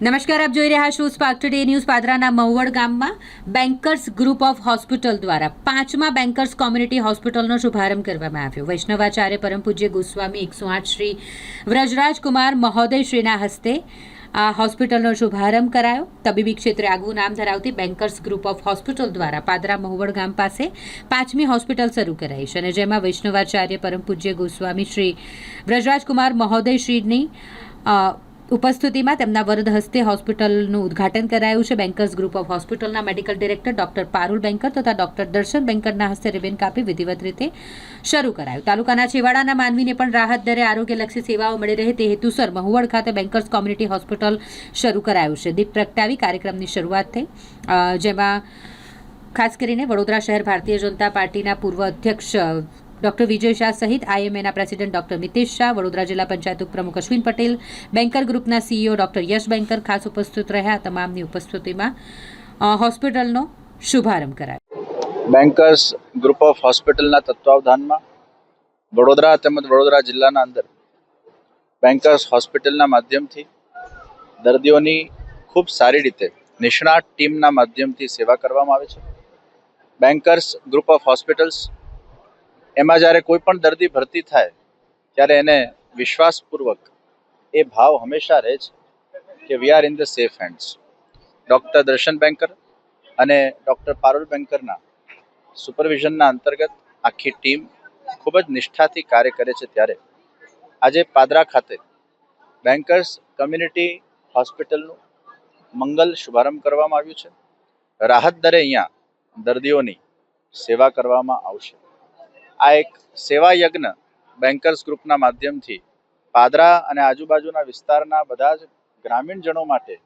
નમસ્કાર, આપ જોઈ રહ્યા છો સ્પાર્ક ટુડે ન્યૂઝ પાદરાના મહુવડ ગામમાં બેન્કર્સ ગ્રુપ ઓફ હોસ્પિટલ દ્વારા પાંચમા બેન્કર્સ કોમ્યુનિટી હોસ્પિટલનો શુભારંભ કરવામાં આવ્યો. વૈષ્ણવાચાર્ય પરમ પૂજ્ય ગોસ્વામી એકસો આઠ શ્રી વ્રજરાજ કુમાર મહોદય શ્રીના હસ્તે આ હોસ્પિટલનો શુભારંભ કરાયો. તબીબી ક્ષેત્રે આગવું નામ ધરાવતી બેન્કર્સ ગ્રુપ ઓફ હોસ્પિટલ દ્વારા પાદરા મહુવડ ગામ પાસે પાંચમી હોસ્પિટલ શરૂ કરાઈ છે અને જેમાં વૈષ્ણવાચાર્ય પરમ પૂજ્ય ગોસ્વામી શ્રી વ્રજરાજ કુમાર મહોદય શ્રીની ઉપસ્થિતિમાં તેમના વરદ હસ્તે હોસ્પિટલનું ઉદ્ઘાટન કરાયું છે. બેન્કર્સ ગ્રુપ ઓફ હોસ્પિટલના medical director doctor Parul Banker તથા ડોક્ટર દર્શન બેન્કરના હસ્તે રિબેન કાપી વિધિવત રીતે શરૂ કરાયું. તાલુકાના છેવાડાના માનવીને પણ રાહત દરે આરોગ્યલક્ષી સેવાઓ મળી રહે તે હેતુસર મહુવડ ખાતે બેન્કર્સ કોમ્યુનિટી હોસ્પિટલ શરૂ કરાયું છે. દીપ પ્રગટાવી કાર્યક્રમની શરૂઆત થઈ. જેમાં ખાસ કરીને વડોદરા શહેર ભારતીય જનતા પાર્ટીના પૂર્વ અધ્યક્ષ ડોક્ટર વિજય શાહ સહિત આઈએમએના પ્રેસિડેન્ટ ડોક્ટર મિતેશ શાહ, વડોદરા જિલ્લા પંચાયત ઉપપ્રમુખ અશ્વિન પટેલ, બેન્કર ગ્રુપના સીઈઓ ડોક્ટર યશ બેન્કર ખાસ ઉપસ્થિત રહ્યા. તમામની ઉપસ્થિતિમાં હોસ્પિટલનો શુભારંભ કરાયો. બેન્કર્સ ગ્રુપ ઓફ હોસ્પિટલના તત્વાવધાનમાં વડોદરા તેમજ વડોદરા જિલ્લાના અંદર બેન્કર્સ હોસ્પિટલના માધ્યમથી દર્દીઓની ખૂબ સારી રીતે નિષ્ણાત ટીમના માધ્યમથી સેવા કરવામાં આવે છે. બેન્કર્સ ગ્રુપ ઓફ હોસ્પિટલ્સ એમાં જ્યારે કોઈ પણ દર્દી ભરતી થાય, ત્યારે એને વિશ્વાસપૂર્વક એ ભાવ હંમેશા રહે છે કે we are in the safe hands doctor Darshan Banker અને ડૉક્ટર પારુલ બેન્કરના સુપરવિઝનના અંતર્ગત આખી ટીમ ખૂબ જ નિષ્ઠાથી કાર્ય કરે છે ત્યારે. આજે પાદરા ખાતે બેન્કર્સ કમ્યુનિટી હોસ્પિટલનું મંગલ શુભારંભ કરવામાં આવ્યું છે. રાહત દરે અહીંયા દર્દીઓની સેવા કરવામાં આવશે. આ એક સેવા યજ્ઞ બેન્કર્સ ગ્રુપના માધ્યમથી પાદરા અને આજુબાજુના વિસ્તારના બધા જ ગ્રામીણજનો માટે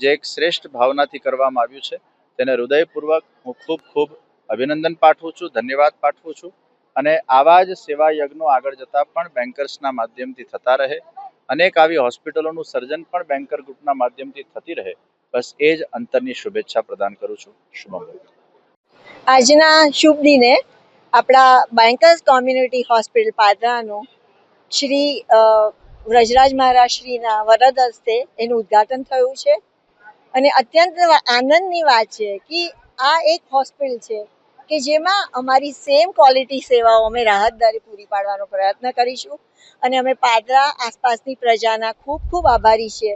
જે એક શ્રેષ્ઠ ભાવનાથી કરવામાં આવ્યું છે, તેને હૃદયપૂર્વક હું ખૂબ ખૂબ અભિનંદન પાઠવું છું, ધન્યવાદ પાઠવું છું અને આવા જ સેવા યજ્ઞો આગળ જતા પણ બેન્કર્સના માધ્યમથી થતા રહે. અનેક આવી હોસ્પિટલોનું સર્જન પણ બેન્કર ગ્રુપના માધ્યમથી થતી રહે. બસ એ જ અંતરની શુભેચ્છા પ્રદાન કરું છું. શુભમ. આજના શુભ દિને આપણા બેન્કર્સ કોમ્યુનિટી હોસ્પિટલ પાદરાનું શ્રી વ્રજરાજ મહારાજશ્રીના વરદ હસ્તે એનું ઉદ્ઘાટન થયું છે. અને અત્યંત આનંદની વાત છે કે આ એક હોસ્પિટલ છે કે જેમાં અમારી સેમ ક્વોલિટી સેવાઓ અમે રાહતદારી પૂરી પાડવાનો પ્રયત્ન કરીશું. અને અમે પાદરા આસપાસની પ્રજાના ખૂબ ખૂબ આભારી છીએ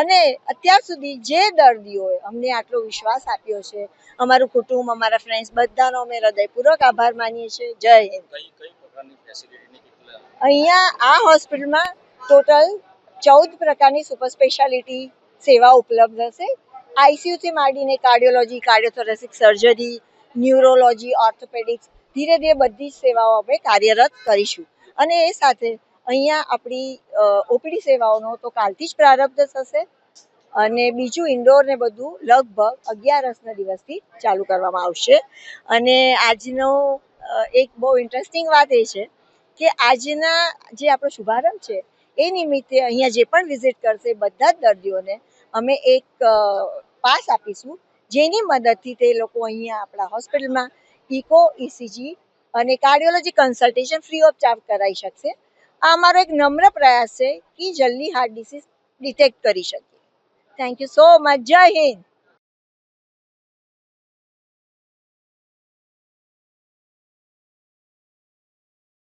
અને અત્યાર સુધી જે દર્દીઓએ અમને આટલો વિશ્વાસ આપ્યો છે અમારું કુટુંબ અમારા ફ્રેન્ડ્સ બધાનો અમે હૃદયપૂર્વક આભાર માનીએ છીએ. જય હિન્દ. અહીંયા આ હોસ્પિટલમાં ટોટલ ચૌદ પ્રકારની સુપર સ્પેશિયાલિટી સેવા ઉપલબ્ધ હશે. આઈસીયુથી માંડીને cardiology cardiothoracic surgery neurology orthopaedics ધીરે ધીરે બધી જ સેવાઓ આપણે કાર્યરત કરીશું. અને એ સાથે અહીંયા આપણી ઓપીડી સેવાઓનો તો કાલથી જ પ્રારંભ થશે અને બીજું ઇન્ડોર ને બધું લગભગ અગિયારસના દિવસથી ચાલુ કરવામાં આવશે. અને આજનો એક બહુ ઇન્ટરેસ્ટિંગ વાત એ છે કે આજના જે આપણો શુભારંભ છે એ નિમિત્તે અહીંયા જે પણ વિઝિટ કરશે બધા જ દર્દીઓને અમે એક પાસ આપીશું જેની મદદથી તે લોકો અહીંયા આપણા હોસ્પિટલમાં ઇકો ઇસીજી અને cardiology consultation free of charge કરાવી શકશે. આ અમારો એક નમ્ર પ્રયાસ છે કે જલ્દી હાર્ટ ડિસીઝ ડિટેક્ટ કરી શકીએ. થેન્ક યુ સો મચ જય હિન્દ.